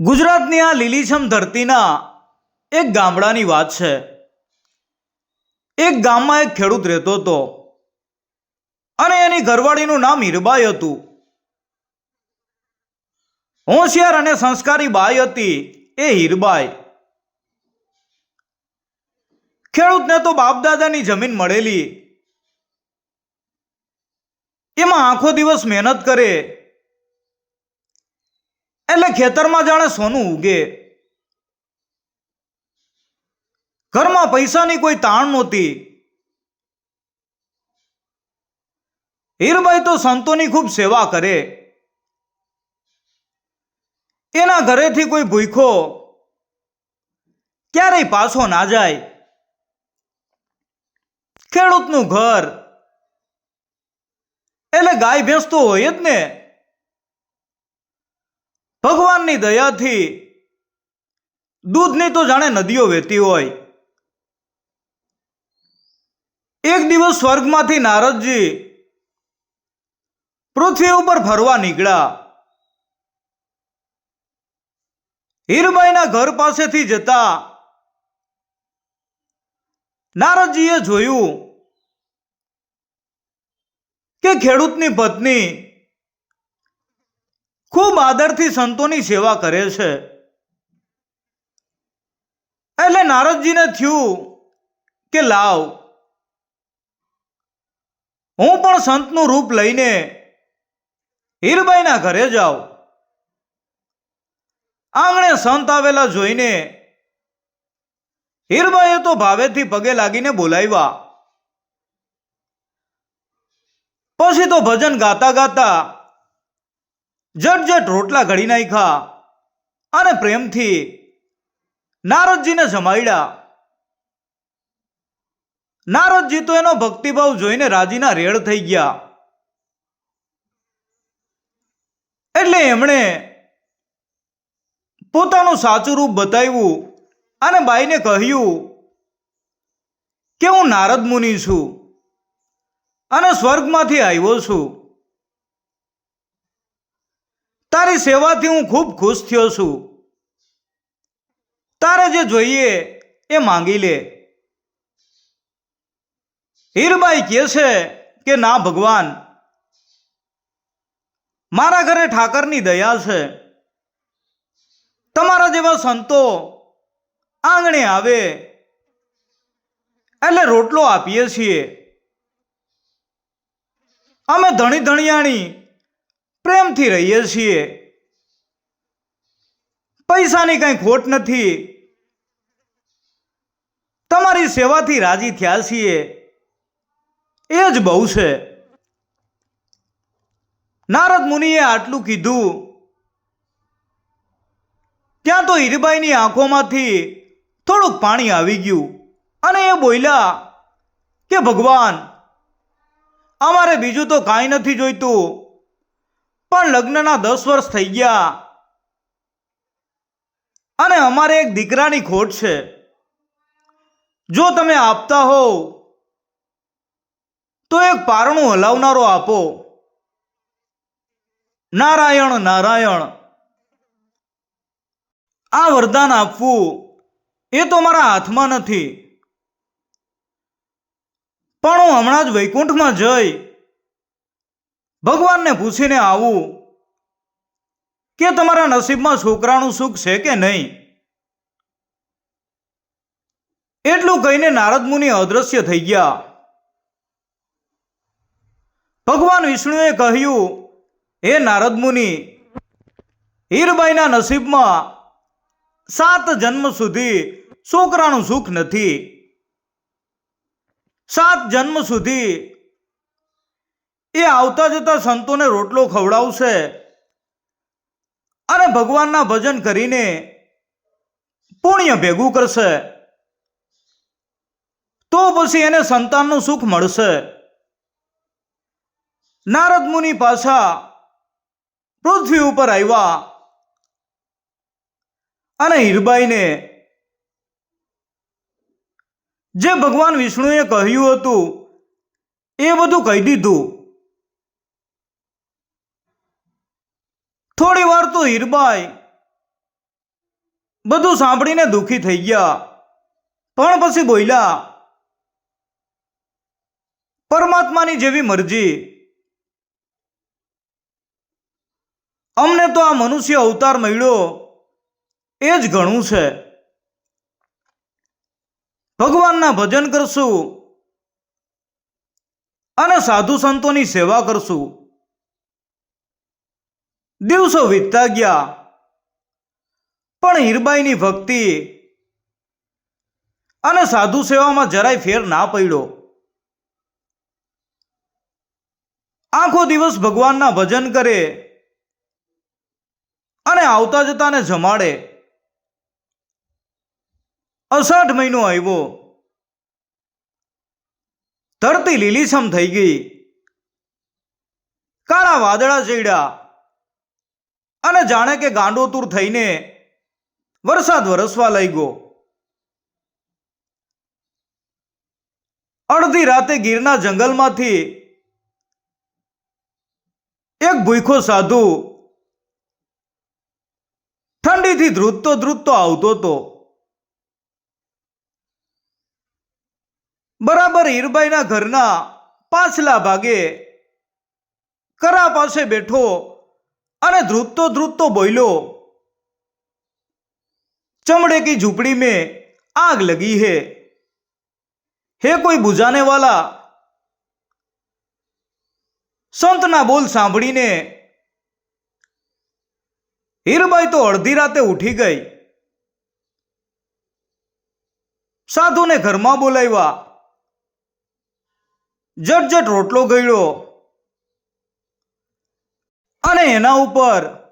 ગુજરાતની આ લીલીછમ ધરતીના એક ગામડાની વાત છે. એક ગામમાં એક ખેડૂત રહેતો હતો અને એની ઘરવાળીનું નામ હીરબાઈ હતું. હોશિયાર અને સંસ્કારી બાઈ હતી એ હીરબાઈ. ખેડૂતને તો બાપદાદાની જમીન મળેલી. એમાં આખો દિવસ મહેનત કરે એટલે ખેતરમાં જાણે સોનું ઉગે. ઘરમાં પૈસાની કોઈ તાણ નહોતી. હીરભાઈ તો સંતોની ખૂબ સેવા કરે. એના ઘરેથી કોઈ ભૂખો ક્યારેય પાછો ના જાય. ખેડૂતનું ઘર. એટલે ગાય ભેંસ તો હોય જ ને. ભગવાનની દયાથી. દૂધની તો જાણે નદીઓ વહેતી હોય. એક દિવસ સ્વર્ગમાંથી નારદજી પૃથ્વી ઉપર ફરવા નીકળ્યા. હીરબાઈના ઘર પાસેથી જતા નારદજીએ જોયું કે ખેડૂતની પત્ની ખૂબ આદરથી સંતોની સેવા કરે છે. એટલે નારદજીને થયું કે લાવ. હું પણ સંતનું રૂપ લઈને હીરબાઈના ઘરે જાઉં. આંગણે સંત આવેલા જોઈને હીરબાઈએ તો ભાવેથી પગે લાગીને બોલાવ્યા. પછી તો ભજન ગાતા ગાતા જટ જટ રોટલા ઘડી નાખ્યા અને પ્રેમથી નારદજીને જમાડ્યા. નારદજી તો એનો ભક્તિભાવ જોઈને રાજીના રેડ થઈ ગયા. એટલે એમણે પોતાનું સાચું રૂપ બતાવ્યું અને બાઈને કહ્યું કે હું નારદ મુનિ છું અને સ્વર્ગમાંથી આવ્યો છું. તારી સેવાથી હું ખૂબ ખુશ થયો છું. તારે જે જોઈએ એ માંગી લે. હીરબાઈ કહે છે કે, ના ભગવાન, મારા ઘરે ઠાકરની દયા છે. તમારા જેવા સંતો આંગણે આવે એટલે રોટલો આપીએ છીએ. અમે ધણી ધણિયાણી પ્રેમથી રહીએ છીએ. પૈસાની કઈ ખોટ નથી. તમારી સેવાથી રાજી થયા છીએ. એ જ બહુ છે. નારદ મુનિએ આટલું કીધું. ત્યાં તો હીરબાઈની આંખોમાંથી થોડુંક પાણી આવી ગયું અને એ બોલ્યા કે ભગવાન, અમારે બીજું તો કાંઈ નથી જોઈતું. પણ લગ્નના દસ વર્ષ થઈ ગયા. અને અમારે એક દીકરાની ખોટ છે. જો તમે આપતા હોવ, તો એક પારણું હલાવનારો આપો. નારાયણ નારાયણ. આ વરદાન આપવું એ તો મારા હાથમાં નથી. પણ હું હમણાં જ વૈકુંઠમાં જઈ ભગવાનને પૂછીને આવું કે તમારા નસીબમાં છોકરાનું સુખ છે કે નહીં? એટલું કહીને નારદ મુનિ અદ્રશ્ય થઈ ગયા. ભગવાન વિષ્ણુએ કહ્યું, હે નારદ મુનિ, હીરબાઈના નસીબમાં સાત જન્મ સુધી છોકરાનું સુખ નથી. સાત જન્મ સુધી એ આવતા જતા સંતોને રોટલો ખવડાવશે. અને ભગવાનના ભજન કરીને પુણ્ય ભેગું કરશે. તો પછી એને સંતાનનું સુખ મળશે. નારદ મુનિ પાછા પૃથ્વી ઉપર આવ્યા. અને હીરબાઈને જે ભગવાન વિષ્ણુએ કહ્યું હતું, એ બધું કહી દીધું. થોડી વાર તો હીરબાઈ. બધું સાંભળીને દુઃખી થઈ ગયા. પણ પછી બોલ્યા, પરમાત્માની જેવી મરજી. અમને તો આ મનુષ્ય અવતાર મળ્યો. એ જ ઘણું છે. ભગવાનના ભજન કરશું અને સાધુ સંતોની સેવા કરશું. દિવસો વીતતા ગયા. પણ હીરબાઈની ભક્તિ અને સાધુ સેવામાં જરાય ફેર ના પડ્યો. આખો દિવસ ભગવાનના ભજન કરે અને આવતા જતાને જમાડે. અષાઢ મહિનો આવ્યો. ધરતી લીલીછમ થઈ ગઈ. કાળા વાદળા ચડ્યા. અને જાણે કે ગાંડોતુર થઈને વરસાદ વરસવા લાગ્યો. અડધી રાતે ગીરના જંગલમાંથી એક ભૂખો સાધુ ઠંડીથી ધ્રુજતો ધ્રુજતો આવતો હતો. બરાબર હીરબાઈના ઘરના પાછલા ભાગે કરા પાસે બેઠો અને ધ્રુજતો ધ્રુજતો બોલ્યો चमड़े की झुपड़ी में आग लगी है है कोई बुझाने वाला સંતના બોલ સાંભળીને હીરબાઈ તો અડધી રાતે ઉઠી ગઈ સાધુને ઘરમાં બોલાવ્યા જટ રોટલો ગળ્યો અને એના ઉપર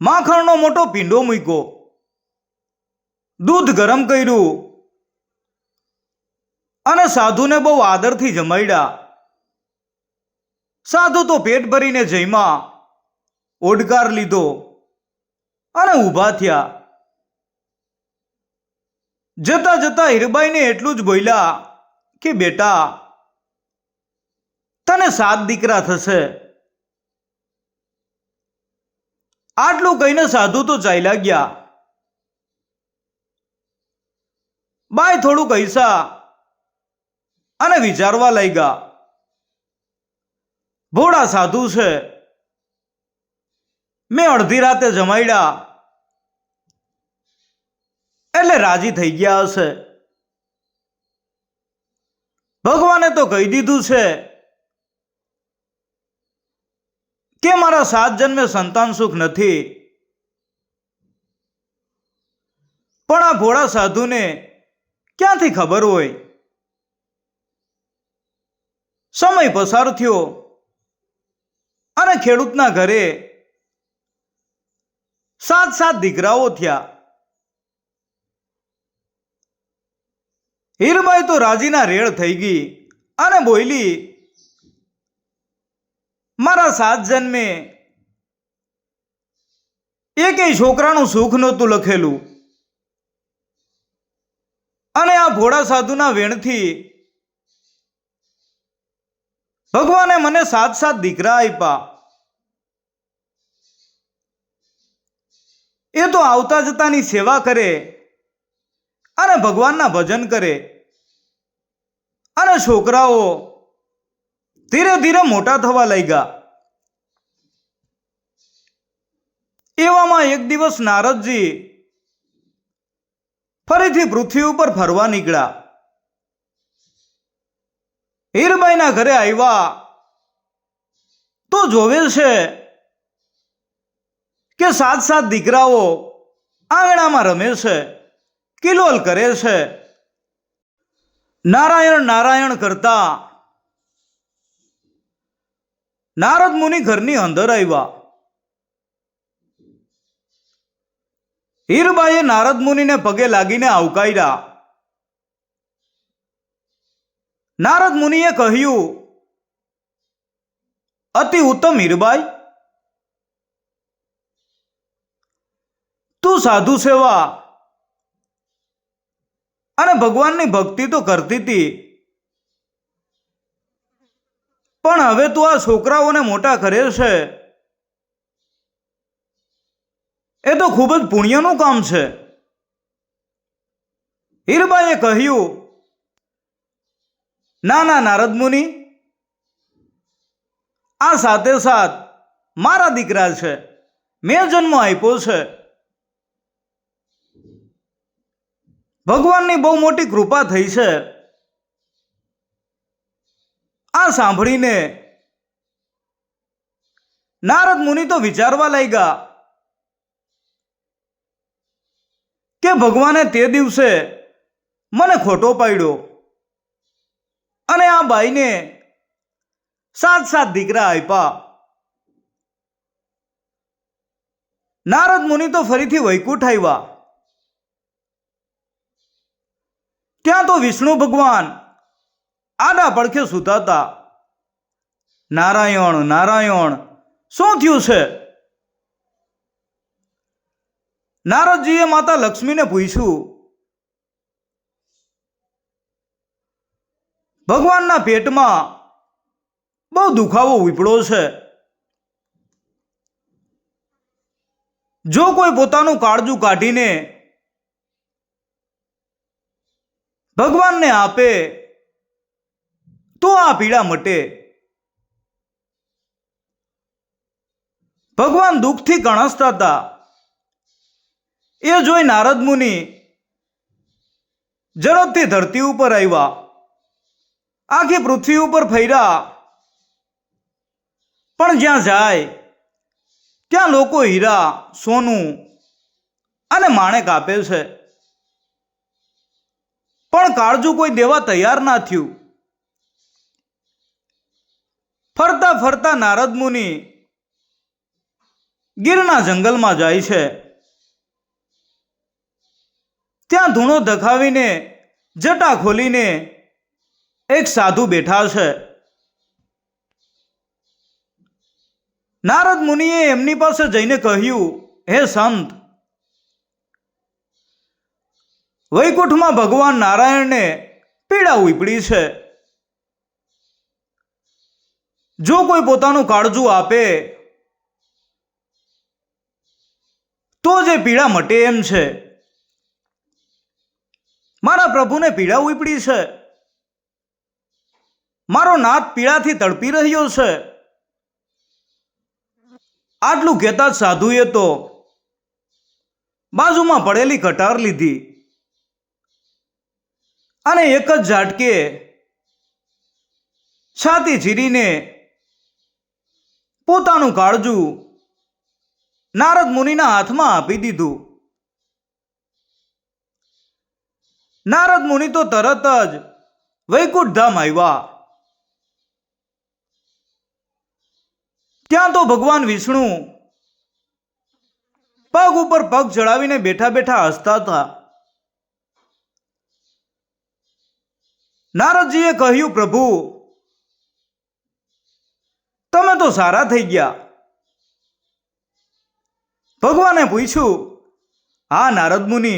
માખણનો મોટો પીંડો મૂક્યો. દૂધ ગરમ કર્યું. અને સાધુને બહુ આદરથી જમાડ્યા. સાધુ તો પેટ ભરીને જઈમાં ઓડકાર લીધો અને ઊભા થયા. જતા જતા હીરબાઈને એટલું જ બોલ્યા કે, બેટા, તને સાત દીકરા થશે. આટલું કહીને સાધુ તો ચાલ્યા ગયા બાય થોડું હૈસા અને વિચારવા લાગ્યા. ભોળા સાધુ છે. મેં અડધી રાતે જમાડ્યા એટલે રાજી થઈ ગયા હશે. ભગવાને તો કહી દીધું છે. કે મારા સાત જન્મે સંતાન સુખ નથી? પણ આ ભોળા સાધુને ક્યાંથી ખબર હોય? સમય પસાર થયો. અને ખેડૂતના ઘરે સાત સાત દીકરાઓ થયા. હીરબાઈ તો રાજીના રેડ થઈ ગઈ અને બોલી મારા સાત જન્મે એકેય છોકરાનું સુખ નહોતું લખેલું. અને આ ભોળા સાધુના વેણથી ભગવાને મને સાત સાત દીકરા આપ્યા એ તો આવતા જતાની સેવા કરે અને ભગવાનના ભજન કરે. અને છોકરાઓ ધીરે ધીરે મોટા થવા લાગ્યા. એવામાં એક દિવસ નારદજી ફરીથી પૃથ્વી ઉપર ફરવા નીકળ્યા. હીરબાઈના ઘરે આવ્યા. તો જોવે છે કે સાત સાત દીકરાઓ આંગણામાં રમે છે, કિલોલ કરે છે. નારાયણ નારાયણ કરતા નારદ મુનિ ઘરની અંદર આવ્યા. હીરબાઈએ નારદ મુનિને પગે લાગીને આવકાર્યા. નારદ મુનિએ કહ્યું, અતિ ઉત્તમ હીરબાઈ, તું સાધુ સેવા અને ભગવાનની ભક્તિ તો કરતી હતી પણ હવે તું આ છોકરાઓને મોટા કરે છે. એ તો ખૂબ જ પુણ્યનું કામ છે. હીરબાઈએ કહ્યું, ના ના, નારદ મુનિ, આ સાથે સાથ મારા દીકરા છે. મેં જન્મ આપ્યો છે. ભગવાનની બહુ મોટી કૃપા થઈ છે. આ સાંભળીને નારદ મુનિ તો વિચારવા લાગ્યા કે ભગવાને તે દિવસે મને ખોટો પાડ્યો અને આ બાઈને સાત સાત દીકરા આપ્યા નારદ મુનિ તો ફરીથી વૈકુંઠ આવ્યા ત્યાં તો વિષ્ણુ ભગવાન આડા પડખે સુતાતા નારાયણ નારાયણ, શું થયું છે? નારદજીએ માતા લક્ષ્મીને પૂછ્યું, ભગવાનના પેટમાં બહુ દુખાવો ઉપડો છે. જો કોઈ પોતાનું કાળજું કાઢીને ભગવાનને આપે તો આ પીડા મટે. ભગવાન દુઃખથી કણસતા હતા. એ જોઈ નારદ મુનિ ઝડપથી ધરતી ઉપર આવ્યા. આખી પૃથ્વી ઉપર ફર્યા. પણ જ્યાં જાય, ત્યાં લોકો હીરા, સોનું અને માણેક આપે છે. પણ કાળજું કોઈ દેવા તૈયાર ના થયું. ફરતા ફરતા નારદ મુનિ ગીરના જંગલમાં જાય છે. ત્યાં ધૂણો ધખાવીને જટા ખોલીને એક સાધુ બેઠા છે. નારદ મુનિએ એમની પાસે જઈને કહ્યું, હે સંત, વૈકુંઠમાં ભગવાન નારાયણને પીડા ઉપડી છે. જો કોઈ પોતાનું કાળજું આપે, તો જે પીડા મટે એમ છે. મારા પ્રભુને પીડા ઉપડી છે. મારો નાથ પીડાથી તડપી રહ્યો છે. આટલું કહેતા જ સાધુએ તો બાજુમાં પડેલી કટાર લીધી. અને એક જ ઝાટકે છાતી ચીરીને પોતાનું કાળજું નારદ મુનિના હાથમાં આપી દીધું. નારદ મુનિ તો તરત જ વૈકુંઠ ધામ આવ્યા. ત્યાં તો ભગવાન વિષ્ણુ પગ ઉપર પગ ચડાવીને બેઠા બેઠા હસતા હતા. નારદજીએ કહ્યું, પ્રભુ તમે તો સારા થઈ ગયા. ભગવાને પૂછ્યું, હા, નારદ મુનિ,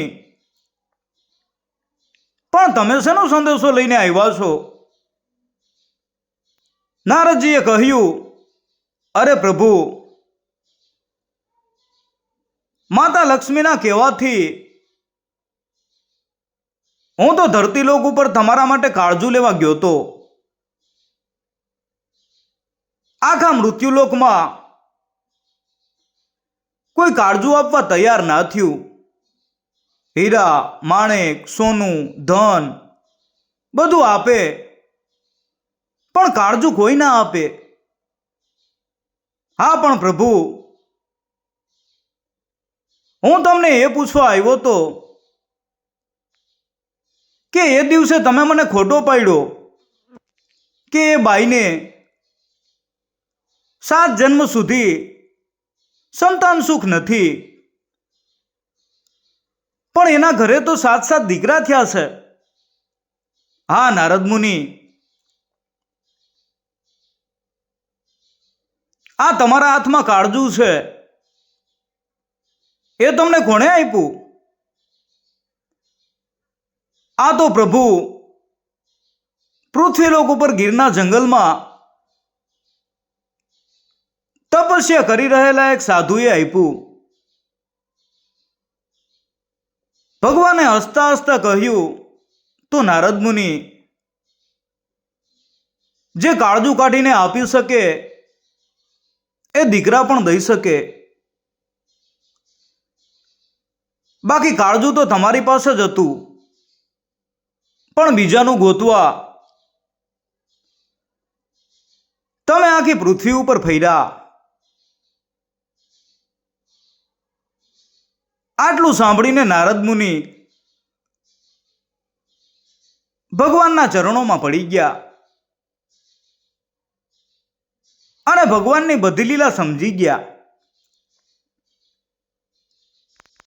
પણ તમે શેનો સંદેશો લઈને આવ્યા છો? નારદજીએ કહ્યું, અરે પ્રભુ, માતા લક્ષ્મીના કહેવાથી હું તો ધરતી લોક ઉપર તમારા માટે કાળજું લેવા ગયો તો. આખા મૃત્યુલોકમાં કોઈ કાળજું આપવા તૈયાર ના થયું. હીરા, માણેક, સોનું, ધન બધું આપે. પણ કાળજું કોઈ ના આપે. હા, પણ પ્રભુ, હું તમને એ પૂછવા આવ્યો તો કે એ દિવસે તમે મને ખોટો પાડ્યો કે એ બાઈને સાત જન્મ સુધી સંતાન સુખ નથી. પણ એના ઘરે તો સાત સાત દીકરા થયા છે. હા, નારદ મુનિ. આ તમારા હાથમાં કાળજું છે. એ તમને કોણે આપ્યું? આ તો પ્રભુ પૃથ્વી લોક ઉપર ગીરના જંગલમાં તપસ્યા કરી રહેલા એક સાધુએ આપ્યું. ભગવાને હસતા હસતા કહ્યું, તો નારદ મુનિ, જે કાળજું કાઢીને આપી શકે, એ દીકરા પણ દઈ શકે. બાકી કાળજું તો તમારી પાસે જ હતું. પણ બીજાનું ગોતવા, તમે આખી પૃથ્વી ઉપર ફર્યા. આટલું સાંભળીને નારદ મુનિ ભગવાનના ચરણોમાં પડી ગયા. અને ભગવાનની બધી લીલા સમજી ગયા.